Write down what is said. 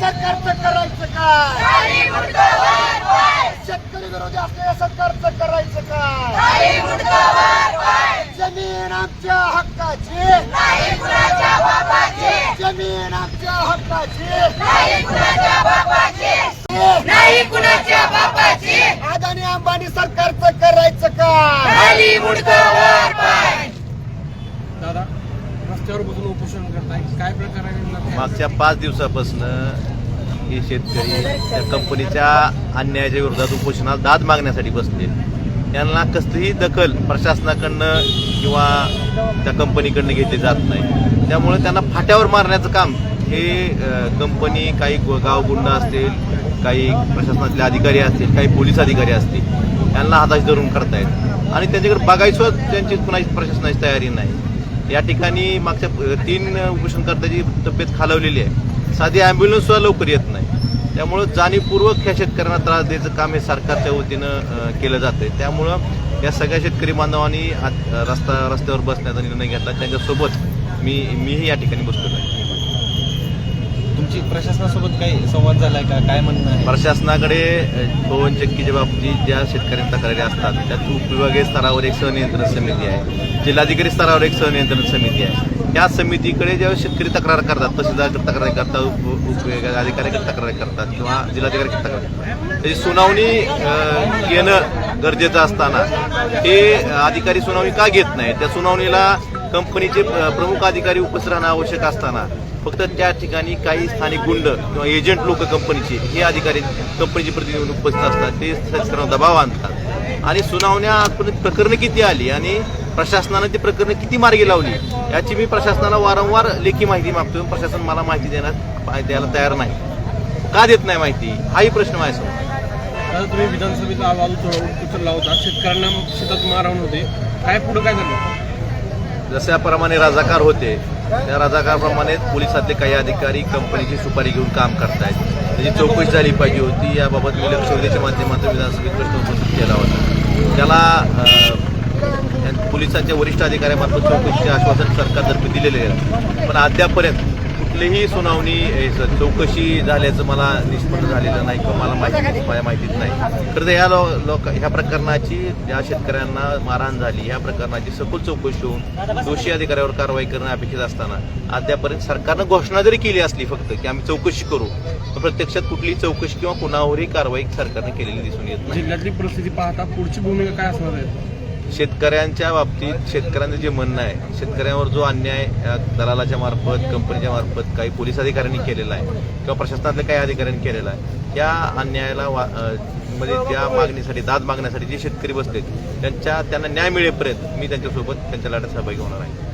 सरकारचं करायचं काय? शेतकरी विरोधी असलेल्या सरकारचं करायचं काय? जमीन आमच्या हक्काची. जमीन आमच्या हक्काची. अदानी अंबानी सरकारचं करायचं काय? मागच्या पाच दिवसापासून हे शेतकरी त्या कंपनीच्या अन्यायाच्या विरोधात उपोषणात दाद मागण्यासाठी बसले. त्यांना कसलीही दखल प्रशासनाकडनं किंवा त्या कंपनीकडनं घेतली जात नाही. त्यामुळे त्यांना फाट्यावर मारण्याचं काम हे कंपनी काही गाव गुंड असतील काही प्रशासनातले अधिकारी असतील काही पोलीस अधिकारी असतील यांना हाताशी धरून करतायत. आणि त्यांच्याकडे बघायचं त्यांची कुणाची प्रशासनाची तयारी नाही. या ठिकाणी मागच्या तीन उपोषणकर्त्याची तब्येत खालवलेली आहे. साधी ॲम्ब्युलन्ससुद्धा लवकर येत नाही. त्यामुळं जाणीवपूर्वक ह्या शेतकऱ्यांना त्रास द्यायचं काम हे सरकारच्या वतीनं केलं जातं आहे त्यामुळं या सगळ्या शेतकरी बांधवांनी रस्ता रस्त्यावर बसण्याचा निर्णय घेतला. त्यांच्यासोबत मी मीही या ठिकाणी बसतो तुमची प्रशासनासोबत काही संवाद झालाय का? काय म्हणणं आहे? प्रशासनाकडे अ, पवन चक्कीच्या बाबतीत ज्या शेतकऱ्यांच्या तक्रारी असतात त्यात उपविभागीय स्तरावर एक सहनियंत्रण समिती आहे. जिल्हाधिकारी स्तरावर एक सहनियंत्रण समिती आहे. त्या समितीकडे ज्यावेळेस शेतकरी तक्रार करतात तहसीलदार तक्रारी करतात उप अधिकाऱ्याकडे तक्रारी करतात किंवा जिल्हाधिकाऱ्याकडे तक्रार करतात. त्याची सुनावणी घेणं गरजेचं असताना हे अधिकारी सुनावणी का घेत नाही त्या सुनावणीला कंपनीचे प्रमुख अधिकारी उपस्थित राहणं आवश्यक असताना फक्त त्या ठिकाणी काही स्थानिक गुंड किंवा एजंट लोक कंपनीचे हे अधिकारी कंपनीचे प्रतिनिधी उपस्थित असतात ते शेतकऱ्यांना दबाव आणतात. आणि सुनावण्यातपर्यंत प्रकरणं किती आली आणि प्रशासनानं ती प्रकरणं किती मार्गी लावली याची मी प्रशासनाला वारंवार लेखी माहिती मागतो प्रशासन मला माहिती देण्यात द्यायला तयार नाही. का देत नाही माहिती? हाही प्रश्न माझ्यासमोर तुम्ही विधानसभेचा अहवाल उचलला होता. शेतकऱ्यांना शेतात मारवण होते. काय पुढे काय झालं? जशाप्रमाणे राजाकार होते त्या राजाकारप्रमाणे पोलिसातले काही अधिकारी कंपनीची सुपारी घेऊन काम करतायत. त्याची चौकशी झाली पाहिजे होती. याबाबत मी लक्षवेधीच्या माध्यमातून विधानसभेत प्रश्न उपस्थित केला होता. त्याला पोलिसांच्या वरिष्ठ अधिकाऱ्यामार्फत चौकशीचे आश्वासन सरकारतर्फे दिलेले आहे. पण अद्यापर्यंत कुठलीही सुनावणी चौकशी झाल्याचं मला निष्पन्न झालेलं नाही किंवा मला माहिती माझ्या माहितीत नाही. तर या लो लोक ह्या प्रकरणाची ज्या शेतकऱ्यांना मारहाण झाली ह्या प्रकरणाची सखोल चौकशी होऊन दोषी अधिकाऱ्यावर कारवाई करणं अपेक्षित असताना अद्यापर्यंत सरकारनं घोषणा जरी केली असली फक्त की आम्ही चौकशी करू तर प्रत्यक्षात कुठलीही चौकशी किंवा कुणावरही कारवाई सरकारने केलेली दिसून येत नाही. जिल्ह्यातली परिस्थिती पाहता पुढची भूमिका काय असणार आहे? शेतकऱ्यांच्या बाबतीत शेतकऱ्यांचं जे म्हणणं आहे शेतकऱ्यांवर जो अन्याय दलालाच्या मार्फत कंपनीच्या मार्फत काही पोलीस अधिकाऱ्यांनी केलेला आहे किंवा प्रशासनातल्या काही अधिकाऱ्यांनी केलेला आहे त्या अन्यायाला वा म्हणजे त्या मागणीसाठी दाद मागण्यासाठी जे शेतकरी बसलेत त्यांच्या त्यांना न्याय मिळेपर्यंत मी त्यांच्यासोबत त्यांच्या लढ्यात सहभागी होणार आहे.